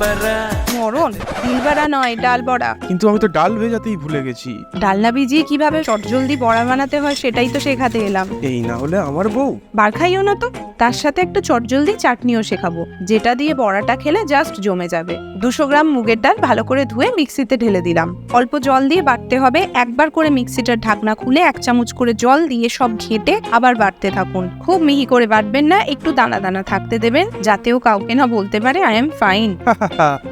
বড়া। মরণ দিলবাড়া নয় ডাল বড়া কিন্তু আমি তো ডাল ভেজাতেই ভুলে গেছি। ডালনা ভিজিয়ে কীভাবে চটজলদি বড়া বানাতে হয় সেটাই তো শেখাতে এলাম। এই না হলে আমার বউ। বার খাইও না তো। তার সাথে একটু চটজলদি চাটনিও শেখাবো যেটা দিয়ে বড়াটা খেলে জাস্ট জমে যাবে। দুশো গ্রাম মুগের ডাল ভালো করে ধুয়ে মিক্সিতে ঢেলে দিলাম। অল্প জল দিয়ে বাটতে হবে একবার করে মিক্সিটার ঢাকনা খুলে এক চামচ করে জল দিয়ে সব ঘেটে আবার বাটতে থাকুন। খুব মিহি করে বাটবেন না একটু দানা দানা থাকতে দেবেন যাতেও কাউকে না বলতে পারে আই এম ফাইন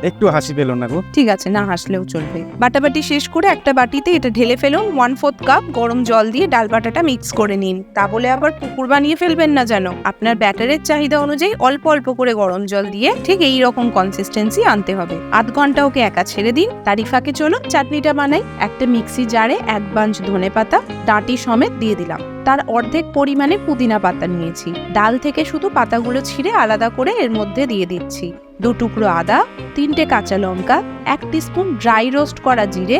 একটু হাসি পেল না গো। ঠিক আছে না হাসলেও চলবে। বাটাবাটি শেষ করে একটা বাটিতে এটা ঢেলে ফেলুন ওয়ান ফোর্থ কাপ গরম জল দিয়ে ডাল বাটাটা মিক্স করে নিন। তা বলে আবার পুকুর বানিয়ে ফেলবেন না যেন। আপনার ব্যাটারের চাহিদা অনুযায়ী অল্প অল্প করে গরম জল দিয়ে ঠিক এই রকম কনসিস্টেন্সি আনতে হবে। আধ ঘণ্টা ওকে একা ছেড়ে দিন। তারই ফাঁকে চলো চাটনিটা বানাই। একটা মিক্সি জারে এক বাঞ্চ ধনে পাতা, ডাঁটি সমেত দিয়ে দিলাম। তার অর্ধেক পরিমাণে পুদিনা পাতা নিয়েছি। ডাল থেকে শুধু পাতাগুলো ছিঁড়ে আলাদা করে এর মধ্যে দিয়ে দিচ্ছি। দু টুকরো আদা, তিনটে কাঁচা লঙ্কা, এক স্পুন ড্রাই রোস্ট করা জিরে,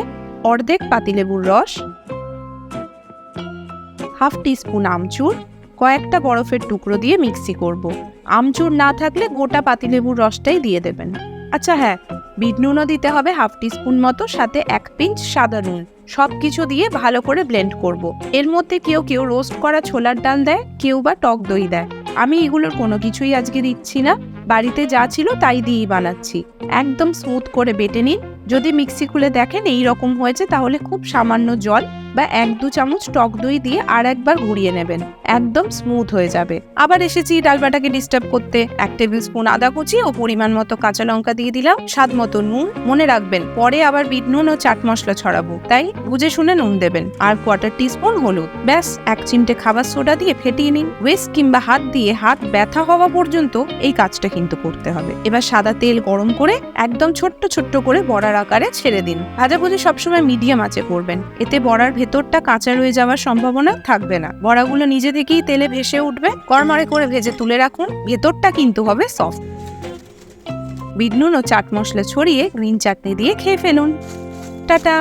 অর্ধেক পাতিলেবুর রস, হাফ স্পুন আমচুর কয়েকটা বরফের টুকরো দিয়ে মিক্সি করব। আমচুর না থাকলে গোটা পাতিলেবুর রসটাই দিয়ে দেবেন। আচ্ছা হ্যাঁ বিট নুনও দিতে হবে হাফ স্পুন মতো, সাথে এক পিঞ্চ সাদা নুন। সব কিছু দিয়ে ভালো করে ব্লেন্ড করব। এর মধ্যে কেউ কেউ রোস্ট করা ছোলার ডাল দেয়, কেউ বা টক দই দেয়। আমি এগুলোর কোনো কিছুই আজকে দিচ্ছি না। বাড়িতে যা ছিল তাই দিয়েই বানাচ্ছি। একদম স্মুথ করে বেটে নিন। যদি মিক্সি খুলে দেখেন এই রকম হয়েছে, তাহলে খুব সামান্য জল বা এক দু চামচ টক দই দিয়ে আর একবার ঘুরিয়ে নেবেন। একদম স্মুথ হয়ে যাবে। আবার এসেছি ডালবাটাকে ডিস্টার্ব করতে। এক টেবিল স্পুন আদা কুচি ও পরিমাণ মতো কাঁচা লঙ্কা দিয়ে দিলাম। স্বাদ মতো নুন। মনে রাখবেন, পরে আবার বিট নুন ও চাট মশলা ছড়াবো। তাই বুঝে শুনে নুন দেবেন। আর কোয়ার্টার টিস্পুন হলুদ। ব্যাস, এক চিমটে খাবার সোডা দিয়ে ফেটিয়ে নিন। ওয়েস্ট কিংবা হাত দিয়ে হাত ব্যথা হওয়া পর্যন্ত এই কাজটা কিন্তু করতে হবে। এবার সাদা তেল গরম করে একদম ছোট্ট ছোট্ট করে বড়ার আকারে ছেড়ে দিন। ভাজাভুজি সবসময় মিডিয়াম আঁচে করবেন। এতে বড়ার ভেতরটা কাঁচা রয়ে যাওয়ার সম্ভাবনা থাকবে না। বড়াগুলো নিজে থেকেই তেলে ভেসে উঠবে। কড়মড়ে করে ভেজে তুলে রাখুন। ভেতরটা কিন্তু হবে সফট। বিট নুন ও চাট মশলা ছড়িয়ে গ্রিন চাটনি দিয়ে খেয়ে ফেলুন। টাটা।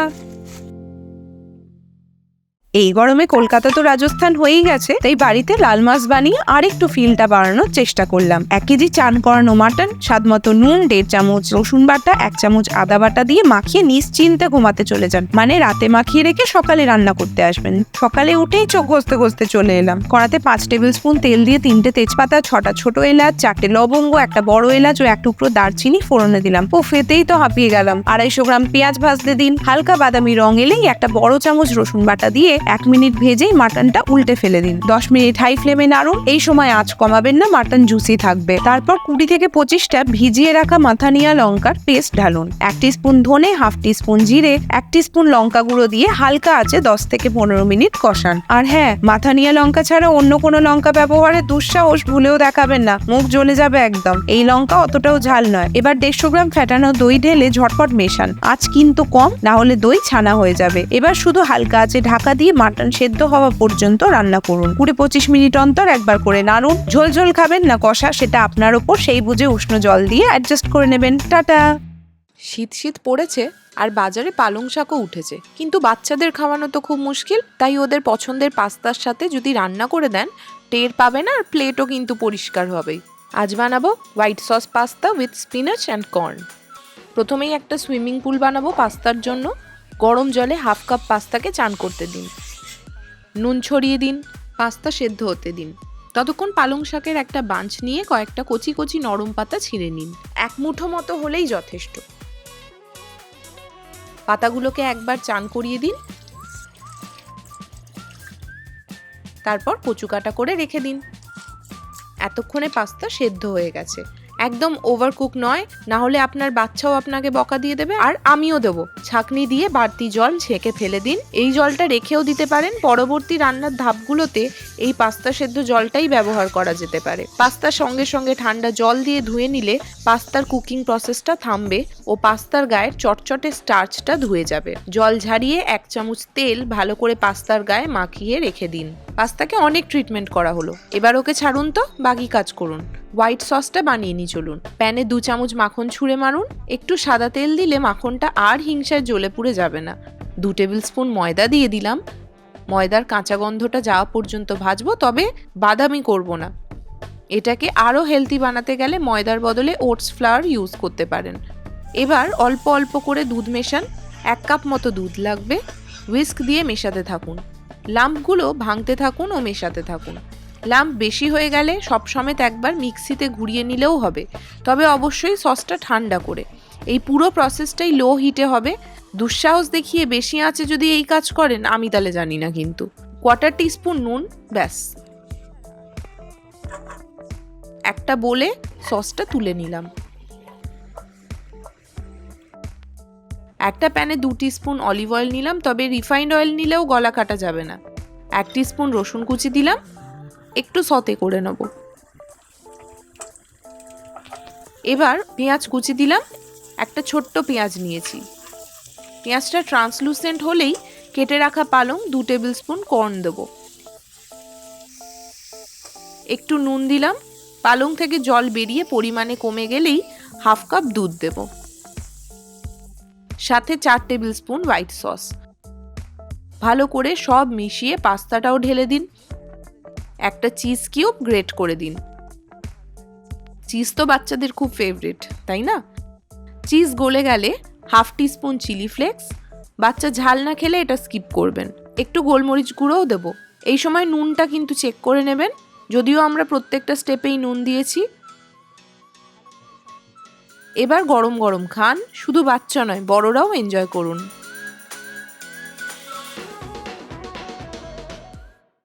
এই গরমে কলকাতা তো রাজস্থান হয়েই গেছে, তাই বাড়িতে লাল মাছ বানিয়ে আর একটু ফিলটা বাড়ানোর চেষ্টা করলাম। এক কেজি চান করানো মাটন, স্বাদ মতো নুন, দেড় চামচ রসুন বাটা, এক চামচ আদা বাটা দিয়ে মাখিয়ে নিশ্চিন্তে ঘুমাতে চলে যান। মানে রাতে মাখিয়ে রেখে সকালে রান্না করতে আসবেন। সকালে উঠেই চোখ ঘষতে ঘষতে চলে এলাম। কড়াতে পাঁচ টেবিল স্পুন তেল দিয়ে তিনটে তেজপাতা, ছটা ছোট এলাচ, চারটে লবঙ্গ, একটা বড় এলাচ ও এক টুকরো দারচিনি ফোড়নে দিলাম। ও ফেতেই তো হাঁপিয়ে গেলাম। আড়াইশো গ্রাম পেঁয়াজ ভাজতে দিন। হালকা বাদামি রং এলেই একটা বড় চামচ রসুন বাটা দিয়ে এক মিনিট ভেজেই মাটনটা উল্টে ফেলে দিন। দশ মিনিট হাই ফ্লেমে নাড়ুন। এই সময় আঁচ কমাবেন না, মাটন জুসি থাকবে। তারপর কুড়ি থেকে পঁচিশটা ভিজিয়ে রাখা মাথানিয়া লঙ্কার পেস্ট ঢালুন। এক স্পুন ধনে, হাফ স্পুন জিরে, এক স্পুন লঙ্কা গুঁড়ো দিয়ে হালকা আছে দশ থেকে পনেরো মিনিট কষান। আর হ্যাঁ মাথানিয়া লঙ্কা ছাড়া অন্য কোনো লঙ্কা ব্যবহারে দুঃসাহস ভুলেও দেখাবেন না, মুখ জ্বলে যাবে একদম। এই লঙ্কা অতটাও ঝাল নয়। এবার দেড়শো গ্রাম ফ্যাটানো দই ঢেলে ঝটপট মেশান। আজ কিন্তু কম, না হলে দই ছানা হয়ে যাবে। এবার শুধু হালকা আছে ঢাকা দিয়ে মাটন সেদ্ধ হওয়া পর্যন্ত রান্না করুন। কুড়ি পঁচিশ মিনিট অন্তর একবার করে নাড়ুন। ঝোল ঝোল খাবেন না কষা, সেটা আপনার ওপর। সেই বুঝে উষ্ণ জল দিয়ে অ্যাডজাস্ট করে নেবেন। টাটা! শীত শীত পড়েছে আর বাজারে পালং শাকও উঠেছে। কিন্তু বাচ্চাদের খাওয়ানো তো খুব মুশকিল, তাই ওদের পছন্দের পাস্তার সাথে যদি রান্না করে দেন, টের পাবে না আর প্লেটও কিন্তু পরিষ্কার হবেই আজ বানাবো white sauce pasta with spinach and corn প্রথমেই একটা সুইমিং পুল বানাবো পাস্তার জন্য। গরম জলে হাফ কাপ পাস্তাকে চান করতে দিন। নুন ছড়িয়ে দিন, পাস্তা সেদ্ধ হতে দিন। ততক্ষণ পালং শাকের একটা বাঞ্চ নিয়ে কয়েকটা কচি কচি নরম পাতা ছিঁড়ে নিন। এক মুঠো মতো হলেই যথেষ্ট। পাতাগুলোকে একবার চান করিয়ে দিন। তারপর কচু কাটা করে রেখে দিন। এতক্ষণে পাস্তা সেদ্ধ হয়ে গেছে। একদম ওভারকুক নয় না হলে আপনার বাচ্চাও আপনাকে বকা দিয়ে দেবে আর আমিও দেবো। ছাকনি দিয়ে বাড়তি জল ছেঁকে ফেলে দিন। এই জলটা রেখেও দিতে পারেন। পরবর্তী রান্নার ধাপগুলোতে এই পাস্তা সেদ্ধ জলটাই ব্যবহার করা যেতে পারে। পাস্তার সঙ্গে সঙ্গে ঠান্ডা জল দিয়ে ধুয়ে নিলে পাস্তার কুকিং প্রসেসটা থামবে ও পাস্তার গায়ের চটচটে স্টার্চটা ধুয়ে যাবে। জল ঝারিয়ে এক চামচ তেল ভালো করে পাস্তার গায়ে মাখিয়ে রেখে দিন। পাস্তাকে অনেক ট্রিটমেন্ট করা হলো। এবার ওকে ছাড়ুন তো, বাকি কাজ করুন। হোয়াইট সসটা বানিয়ে নিই, চলুন। প্যানে দু চামচ মাখন ছুঁড়ে মারুন। একটু সাদা তেল দিলে মাখনটা আর হিংসায় জ্বলে পুড়ে যাবে না। দু টেবিল স্পুন ময়দা দিয়ে দিলাম। ময়দার কাঁচা গন্ধটা যাওয়া পর্যন্ত ভাজবো, তবে বাদামি করব না। এটাকে আরও হেলদি বানাতে গেলে ময়দার বদলে ওটস ফ্লাওয়ার ইউজ করতে পারেন। এবার অল্প অল্প করে দুধ মেশান। এক কাপ মতো দুধ লাগবে। হুইস্ক দিয়ে মেশাতে থাকুন। লাম্পগুলো ভাঙতে থাকুন ও মেশাতে থাকুন। লাম্প বেশি হয়ে গেলে সব সমেত একবার মিক্সিতে ঘুরিয়ে নিলেও হবে। তবে অবশ্যই সসটা ঠান্ডা করে। এই পুরো প্রসেসটাই লো হিটে হবে। দুঃসাহস দেখিয়ে বেশি আঁচে যদি এই কাজ করেন, আমি তাহলে জানি না কিন্তু। কোয়ার্টার টিস্পুন নুন, ব্যাস। একটা বলে সসটা তুলে নিলাম। একটা প্যানে দু স্পুন অলিভ অয়েল নিলাম, তবে রিফাইন্ড অয়েল নিলেও গলা কাটা যাবে না। এক স্পুন রসুন কুচি দিলাম। একটু সতে করে নেব। এবার পেঁয়াজ কুচি দিলাম, একটা ছোট্ট পেঁয়াজ নিয়েছি। পেঁয়াজটা ট্রান্সলুসেন্ট হলেই কেটে রাখা পালং দু টেবিল স্পুন কর্ন দেবো। একটু নুন দিলাম, পালং থেকে জল বেরিয়ে পরিমাণে কমে গেলেই হাফ কাপ দুধ দেব। সাথে চার টেবিল স্পুন হোয়াইট সস। ভালো করে সব মিশিয়ে পাস্তাটাও ঢেলে দিন। একটা চিজ কিউব গ্রেট করে দিন। চিজ তো বাচ্চাদের খুব ফেভারিট তাই না? চিজ গলে গেলে হাফ টিস্পুন চিলি ফ্লেক্স বাচ্চা ঝাল না খেলে এটা স্কিপ করবেন। একটু গোলমরিচ গুঁড়োও দেবো। এই সময় নুনটা কিন্তু চেক করে নেবেন। যদিও আমরা প্রত্যেকটা স্টেপেই নুন দিয়েছি। এবার গরম গরম খান। শুধু বাচ্চা নয়, বড়রাও এনজয় করুন।